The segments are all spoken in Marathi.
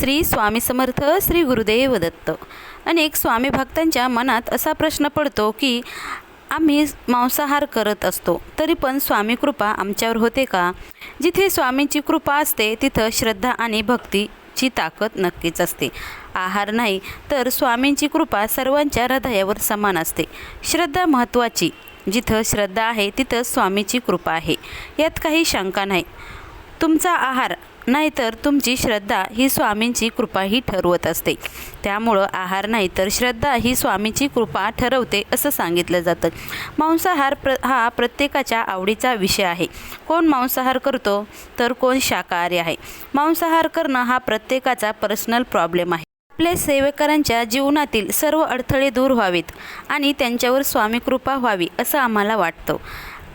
श्री स्वामी समर्थ श्री गुरुदेव दत्त. अनेक स्वामी भक्तांच्या मनात असा प्रश्न पडतो की आम्ही मांसाहार करत असतो तरी पण स्वामी कृपा आमच्यावर होते का? जिथे स्वामींची कृपा असते तिथं श्रद्धा आणि भक्तीची ताकद नक्कीच असते. आहार नाही तर स्वामींची कृपा सर्वांच्या हृदयावर समान असते. श्रद्धा महत्त्वाची जिथं श्रद्धा आहे तिथं स्वामीची कृपा आहे. यात काही शंका नाही. तुमचा आहार नाहीतर तुमची श्रद्धा ही स्वामींची कृपा ही ठरवत असते. त्यामुळं आहार नाही तर श्रद्धा ही स्वामींची कृपा ठरवते असं सांगितलं जातं. मांसाहार प्र हा प्रत्येकाच्या आवडीचा विषय आहे. कोण मांसाहार करतो? तर कोण शाकाहारी आहे. मांसाहार करणं हा प्रत्येकाचा पर्सनल प्रॉब्लेम आहे. आपल्या सेवेकरांच्या जीवनातील सर्व अडथळे दूर व्हावेत आणि त्यांच्यावर स्वामी कृपा व्हावी असं आम्हाला वाटतं.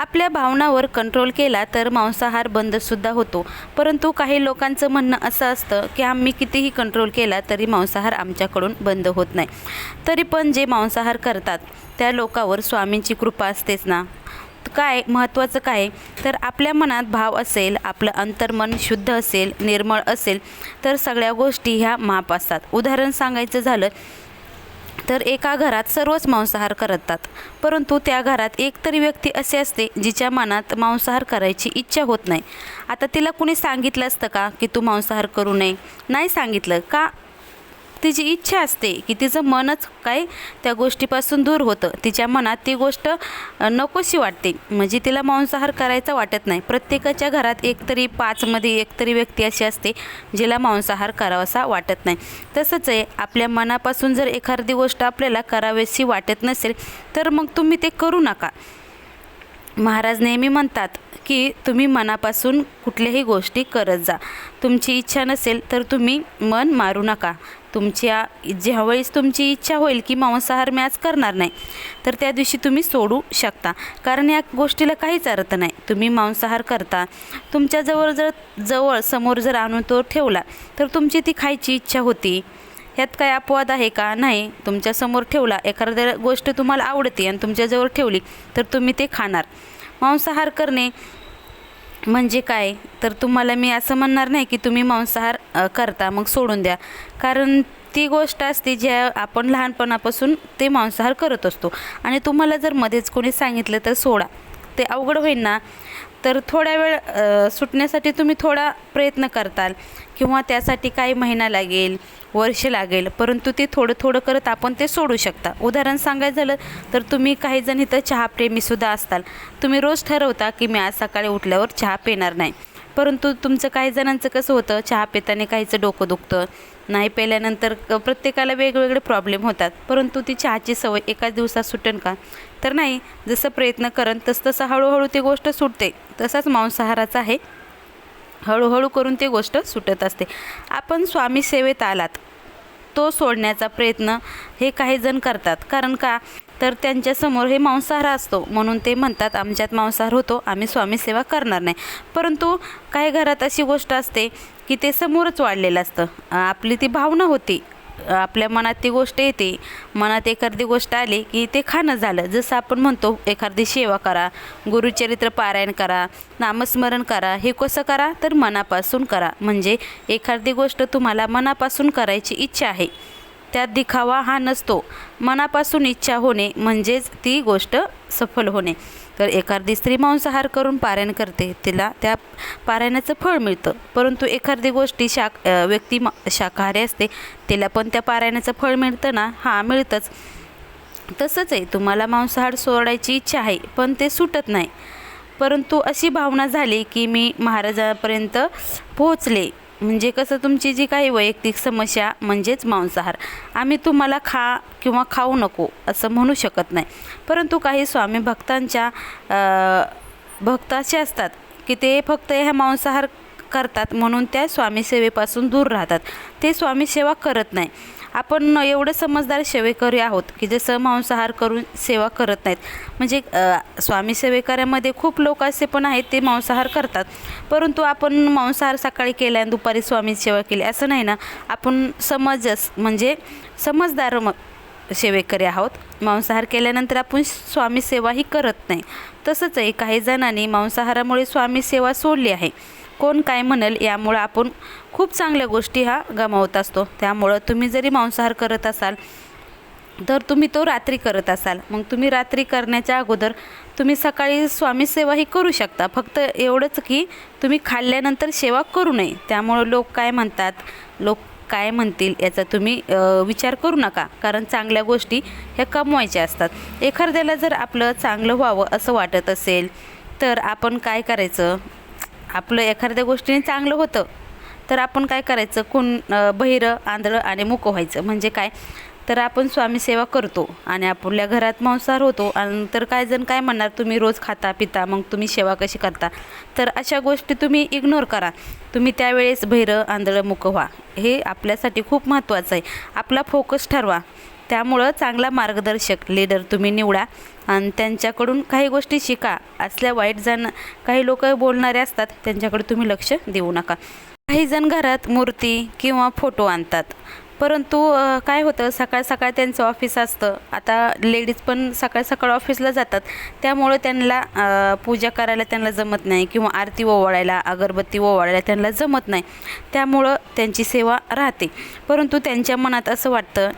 आपल्या भावनावर कंट्रोल केला तर मांसाहार बंदसुद्धा होतो. परंतु काही लोकांचं म्हणणं असं असतं की आम्ही कितीही कंट्रोल केला तरी मांसाहार आमच्याकडून बंद होत नाही. तरी पण जे मांसाहार करतात त्या लोकावर स्वामींची कृपा असतेच ना. काय महत्त्वाचं काय? तर आपल्या मनात भाव असेल आपलं अंतर्मन शुद्ध असेल निर्मळ असेल तर सगळ्या गोष्टी ह्या माप असतात. उदाहरण सांगायचं झालं तर एका घरात सर्वच मांसाहार करतात. परंतु त्या घरात एक तरी व्यक्ती असे असते जिच्या मनात मांसाहार करायची इच्छा होत नाही. आता तिला कुणी सांगितलं असतं का की तू मांसाहार करू नये? नाही सांगितलं का? तिची इच्छा असते की तिचं मनच काय त्या गोष्टीपासून दूर होतं. तिच्या मनात ती गोष्ट नकोशी वाटते. म्हणजे तिला मांसाहार करायचा वाटत नाही. प्रत्येकाच्या घरात एकतरी पाचमध्ये एकतरी व्यक्ती अशी असते जिला मांसाहार करावासा वाटत नाही. तसंच आहे आपल्या मनापासून जर एखादी गोष्ट आपल्याला करावीशी वाटत नसेल तर मग तुम्ही ते करू नका. महाराज नेहमी म्हणतात की तुम्ही मनापासून कुठल्याही गोष्टी करत जा. तुमची इच्छा नसेल तर तुम्ही मन मारू नका. तुमच्या ज्यावेळेस तुमची इच्छा होईल की मांसाहार मी आज करणार नाही तर त्या दिवशी तुम्ही सोडू शकता. कारण या गोष्टीला काहीच अर्थ नाही. तुम्ही मांसाहार करता. तुमच्याजवळ जर जवळ समोर जर आणून तो ठेवला तर तुमची ती खायची इच्छा होती. ह्यात काय अपवाद आहे का? नाही. तुमच्यासमोर ठेवला. एखाद्या गोष्ट तुम्हाला आवडते आणि तुमच्याजवळ ठेवली तर तुम्ही ते खाणार. मांसाहार करणे म्हणजे काय? तर तुम्हाला मी असं म्हणणार नाही की तुम्ही मांसाहार करता मग सोडून द्या. कारण ती गोष्ट असते ज्या आपण लहानपणापासून ते मांसाहार करत असतो. आणि तुम्हाला जर मध्येच कोणी सांगितलं तर सोडा. ते अवघड होईल ना? तर थोड्या वेळ सुटण्यासाठी तुम्ही थोडा प्रयत्न करताल किंवा त्यासाठी काही महिना लागेल. वर्ष लागेल. परंतु ते थोडं थोडं करत आपण ते सोडू शकता. उदाहरण सांगायचं झालं तर तुम्ही काही जण इथं चहाप्रेमीसुद्धा असताल. तुम्ही रोज ठरवता की मी आज सकाळी उठल्यावर चहा पिणार नाही. परंतु तुमचं काही जणांचं कसं होतं चहा पिताना काहीचं डोकं दुखतं. नाही पेल्यानंतर प्रत्येकाला वेगवेगळे प्रॉब्लेम होतात. परंतु ती चहाची सवय एकाच दिवसात सुटेन का? तर नाही. जसं प्रयत्न करन तसं तसं हळूहळू ती गोष्ट सुटते. तसाच मांसाहाराचा आहे. हळूहळू करून ती गोष्ट सुटत असते. आपण स्वामी सेवेत आलात. तो सोडण्याचा प्रयत्न हे काही जण करतात. कारण का? तर त्यांच्यासमोर हे मांसाहार असतो. म्हणून ते म्हणतात आमच्यात मांसाहार होतो. आम्ही स्वामी सेवा करणार नाही. परंतु काही घरात अशी गोष्ट असते की ते समोरच वाढलेलं असतं. आपली ती भावना होती. आपल्या मनात ती गोष्ट येते. मनात एखादी गोष्ट आली की ते खाणं झालं. जसं आपण म्हणतो एखादी सेवा करा गुरुचरित्र पारायण करा नामस्मरण करा हे कसं करा? तर मनापासून करा. म्हणजे एखादी गोष्ट तुम्हाला मनापासून करायची इच्छा आहे. त्यात दिखावा हा नसतो. मनापासून इच्छा होणे म्हणजेच ती गोष्ट सफल होणे. तर एखादी स्त्री मांसाहार करून पारायण करते तिला त्या पारायणाचं फळ मिळतं. परंतु एखादी गोष्टी शाक व्यक्ती मा शाकाहारी असते तिला पण त्या पारायणाचं फळ मिळतं ना? हां मिळतंच. तसंच आहे तुम्हाला मांसाहार सोडायची इच्छा आहे पण ते सुटत नाही. परंतु अशी भावना झाली की मी महाराजापर्यंत पोहोचले. म्हणजे कसं तुमची जी काही वैयक्तिक समस्या म्हणजेच मांसाहार आम्ही तुम्हाला खा किंवा खाऊ नको असं म्हणू शकत नाही. परंतु काही स्वामी भक्तांच्या अ, भक्त असे असतात की ते फक्त ह्या मांसाहार करतात म्हणून त्या स्वामी सेवेपासून दूर राहतात. ते स्वामी सेवा करत नाही. आपण एवढं समजदार सेवेकरी आहोत की जसं मांसाहार करून सेवा करत नाहीत. म्हणजे स्वामी सेवेकऱ्यामध्ये खूप लोक असे पण आहेत ते मांसाहार करतात. परंतु आपण मांसाहार सकाळी केला आणि दुपारी स्वामी सेवा केली असं नाही ना? आपण समजस म्हणजे समजदार म सेवेकरी आहोत. मांसाहार केल्यानंतर आपण स्वामी सेवाही करत नाही. तसंच आहे काही जणांनी मांसाहारामुळे स्वामी सेवा सोडली आहे. कोण काय म्हणेल यामुळं आपण खूप चांगल्या गोष्टी हा गमावत असतो. त्यामुळं तुम्ही जरी मांसाहार करत असाल तर तुम्ही तो रात्री करत असाल. मग तुम्ही रात्री करण्याच्या अगोदर तुम्ही सकाळी स्वामी सेवाही करू शकता. फक्त एवढंच की तुम्ही खाल्ल्यानंतर सेवा करू नये. त्यामुळं लोक काय म्हणतात लोक काय म्हणतील याचा तुम्ही विचार करू नका. कारण चांगल्या गोष्टी ह्या कमवायच्या असतात. एखाद्याला जर आपलं चांगलं व्हावं असं वाटत असेल तर आपण काय करायचं? आपलं एखाद्या गोष्टीने चांगलं होतं तर आपण काय करायचं? कोण अ, बहिरं आंधळं आणि मुकं व्हायचं. म्हणजे काय? तर आपण स्वामी सेवा करतो आणि आपल्या घरात मांसाहार होतो. आणि तर काय जण काय म्हणणार? तुम्ही रोज खाता पिता मग तुम्ही सेवा कशी करता? तर अशा गोष्टी तुम्ही इग्नोर करा. तुम्ही त्यावेळेस भैरं आंधळं मुकं व्हा. हे आपल्यासाठी खूप महत्त्वाचं आहे. आपला फोकस ठरवा. त्यामुळं चांगला मार्गदर्शक लीडर तुम्ही निवडा. आणि त्यांच्याकडून काही गोष्टी शिका. असल्या वाईट जण काही लोक बोलणारे असतात त्यांच्याकडे तुम्ही लक्ष देऊ नका. काही जण घरात मूर्ती किंवा फोटो आणतात. परंतु काय होतं सकाळ सकाळ त्यांचं ऑफिस असतं. आता लेडीज पण सकाळ सकाळ ऑफिसला जातात. त्यामुळं त्यांना पूजा करायला त्यांना जमत नाही किंवा आरती ओवाळायला अगरबत्ती ओवाळायला त्यांना जमत नाही. त्यामुळं त्यांची सेवा राहते. परंतु त्यांच्या मनात असं वाटतं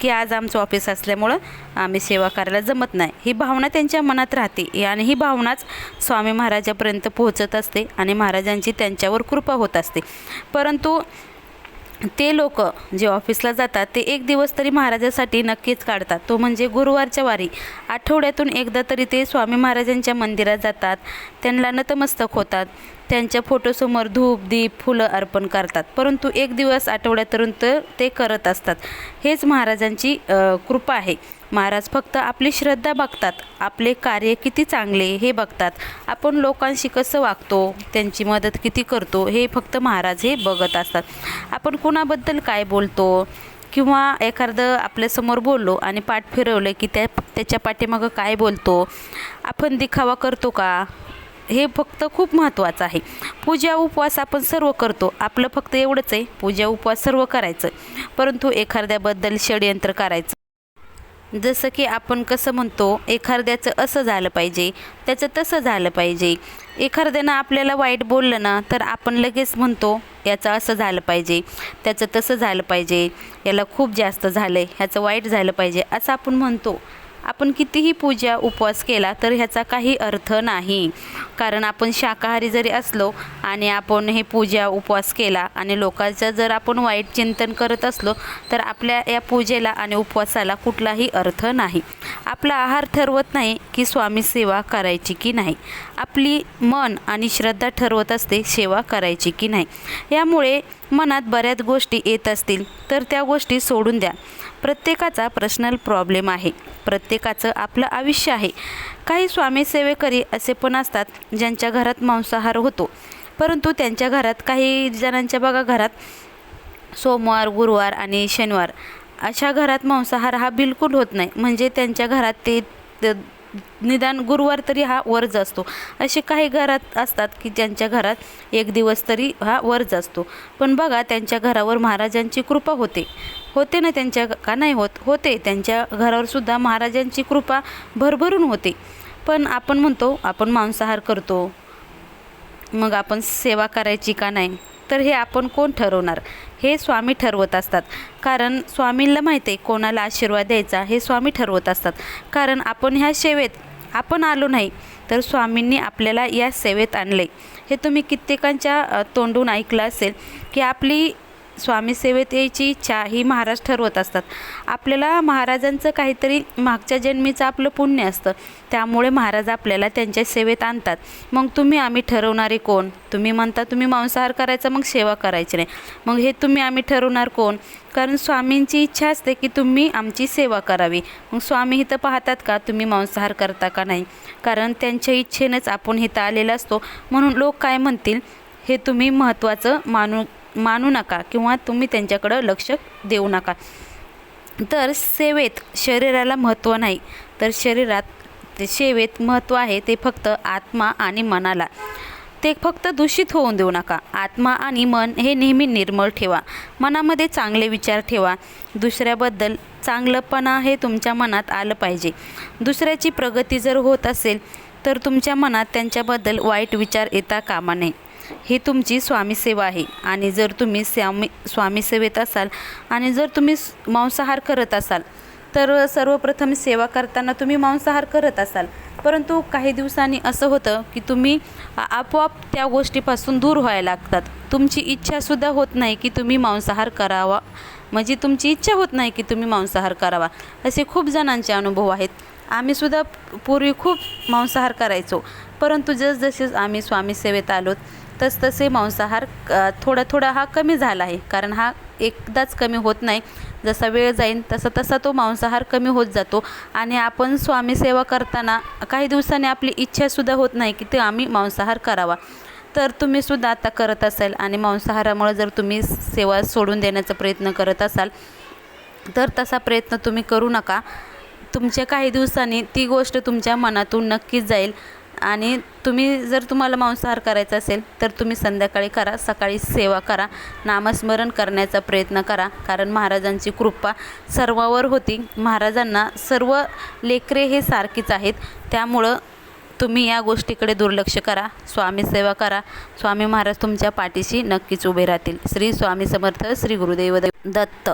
की आज आमचं ऑफिस असल्यामुळं आम्ही सेवा करायला जमत नाही. ही भावना त्यांच्या मनात राहते. आणि ही भावनाच स्वामी महाराजापर्यंत पोहोचत असते आणि महाराजांची त्यांच्यावर कृपा होत असते. परंतु ते लोक जे ऑफिसला जातात ते एक दिवस तरी महाराजासाठी नक्कीच काढतात. तो म्हणजे गुरुवारच्या वारी. आठवड्यातून एकदा तरी ते स्वामी महाराजांच्या मंदिरात जातात. त्यांना नतमस्तक होतात. त्यांच्या फोटोसमोर धूप दीप फुलं अर्पण करतात. परंतु एक दिवस आठवड्यातून तर ते करत असतात. हेच महाराजांची कृपा आहे. महाराज फक्त आपली श्रद्धा बघतात आपले कार्य किती चांगले हे बघतात. आपण लोकांशी कसं वागतो त्यांची मदत किती करतो हे फक्त महाराज हे बघत असतात. आपण कुणाबद्दल काय बोलतो किंवा एखादं आपल्यासमोर बोललो आणि पाठ फिरवलं की त्या त्याच्या पाठीमागं काय बोलतो आपण दिखावा करतो का? हे फक्त खूप महत्त्वाचं आहे. पूजा उपवास आपण सर्व करतो. आपलं फक्त एवढंच आहे पूजा उपवास सर्व करायचं. परंतु एखाद्याबद्दल षडयंत्र करायचं. जसं की आपण कसं म्हणतो एखाद्याचं असं झालं पाहिजे त्याचं तसं झालं पाहिजे. एखाद्यानं आपल्याला वाईट बोललं ना तर आपण लगेच म्हणतो याचं असं झालं पाहिजे त्याचं तसं झालं पाहिजे याला खूप जास्त झालं आहे ह्याचं वाईट झालं पाहिजे असं आपण म्हणतो. आपण कितीही पूजा उपवास केला तर ह्याचा काही अर्थ नाही. कारण आपण शाकाहारी जरी असलो आणि आपण हे पूजा उपवास केला आणि लोकांचं जर आपण वाईट चिंतन करत असलो तर आपल्या या पूजेला आणि उपवासाला कुठलाही अर्थ नाही. आपला आहार ठरवत नाही की स्वामी सेवा करायची की नाही. आपली मन आणि श्रद्धा ठरवत असते सेवा करायची की नाही. यामुळे मनात बऱ्याच गोष्टी येत असतील तर त्या गोष्टी सोडून द्या. प्रत्येकाचा पर्सनल प्रॉब्लेम आहे. प्रत्येकाचं आपलं आयुष्य आहे. काही स्वामी सेवेकरी असे पण असतात ज्यांच्या घरात मांसाहार होतो. परंतु त्यांच्या घरात काही जणांच्या बघा घरात सोमवार गुरुवार आणि शनिवार. अशा घरात मांसाहार हा बिलकुल होत नाही. म्हणजे त्यांच्या घरात ते निदान गुरुवार तरी हा वर्ज असतो असे काही घरात असतात की ज्यांच्या घरात एक दिवस तरी हा वर्ज असतो पण बघा त्यांच्या घरावर महाराजांची कृपा होते. होते ना त्यांच्या का नाही होत? होते. त्यांच्या घरावर सुद्धा महाराजांची कृपा भरभरून होते. पण आपण म्हणतो आपण मांसाहार करतो. मग आपण सेवा करायची का नाही? तर हे आपण कोण ठरवणार? हे स्वामी ठरवत असतात. कारण स्वामींना माहिती आहे कोणाला आशीर्वाद द्यायचा हे स्वामी ठरवत असतात. कारण आपण ह्या सेवेत आपण आलो नाही तर स्वामींनी आपल्याला या सेवेत आणले. हे तुम्ही कित्येकांच्या तोंडून ऐकलं असेल की आपली स्वामी सेवेत यायची इच्छा ही महाराज ठरवत असतात. आपल्याला महाराजांचं काहीतरी मागच्या जन्मीचं आपलं पुण्य असतं. त्यामुळे महाराज आपल्याला त्यांच्या सेवेत आणतात. मग तुम्ही आम्ही ठरवणारे कोण? तुम्ही म्हणता तुम्ही मांसाहार करायचा मग सेवा करायची नाही. मग हे तुम्ही आम्ही ठरवणार कोण? कारण स्वामींची इच्छा असते की तुम्ही आमची सेवा करावी. मग स्वामी इथं पाहतात का तुम्ही मांसाहार करता का नाही? कारण त्यांच्या इच्छेनेच आपण इथं आलेला असतो. म्हणून लोक काय म्हणतील? हे तुम्ही महत्त्वाचं मानू मानू नका किंवा तुम्ही त्यांच्याकडं लक्ष देऊ नका. तर सेवेत शरीराला महत्त्व नाही. तर शरीरात सेवेत महत्त्व आहे ते फक्त आत्मा आणि मनाला. ते फक्त दूषित होऊन देऊ नका. आत्मा आणि मन हे नेहमी निर्मळ ठेवा. मनामध्ये चांगले विचार ठेवा. दुसऱ्याबद्दल चांगलंपणा हे तुमच्या मनात आलं पाहिजे. दुसऱ्याची प्रगती जर होत असेल तर तुमच्या मनात त्यांच्याबद्दल वाईट विचार येता कामा नये. ही तुमची स्वामीसेवा आहे. आणि जर तुम्ही स्वामी स्वामी सेवेत असाल आणि जर तुम्ही मांसाहार करत असाल तर सर्वप्रथम सेवा करताना तुम्ही मांसाहार करत असाल. परंतु काही दिवसांनी असं होतं की तुम्ही आपोआप त्या गोष्टीपासून दूर व्हायला लागतात. तुमची इच्छासुद्धा होत नाही की तुम्ही मांसाहार करावा. म्हणजे तुमची इच्छा होत नाही की तुम्ही मांसाहार करावा. असे खूप जणांचे अनुभव आहेत. आम्हीसुद्धा पूर्वी खूप मांसाहार करायचो. परंतु जसजसे आम्ही स्वामी सेवेत आलो तसतसे मांसाहार थोडा थोडा हा कमी झाला आहे. कारण हा एकदाच कमी होत नाही. जसा वेळ जाईल तसा तसा तो मांसाहार कमी होत जातो. आणि आपण स्वामी सेवा करताना काही दिवसांनी आपली इच्छासुद्धा होत नाही की ते आम्ही मांसाहार करावा. तर तुम्हीसुद्धा आता करत असाल आणि मांसाहारामुळे जर तुम्ही सेवा सोडून देण्याचा प्रयत्न करत असाल तर तसा प्रयत्न तुम्ही करू नका. तुमच्या काही दिवसांनी ती गोष्ट तुमच्या मनातून नक्कीच जाईल. आणि तुम्ही जर तुम्हाला मांसाहार करायचा असेल तर तुम्ही संध्याकाळी करा सकाळी सेवा करा नामस्मरण करण्याचा प्रयत्न करा कारण महाराजांची कृपा सर्वावर होती. महाराजांना सर्व लेकरे हे सारखीच आहेत. त्यामुळं तुम्ही या गोष्टीकडे दुर्लक्ष करा स्वामी सेवा करा. स्वामी महाराज तुमच्या पाठीशी नक्कीच उभे राहतील. श्री स्वामी समर्थ श्री गुरुदेव दत्त.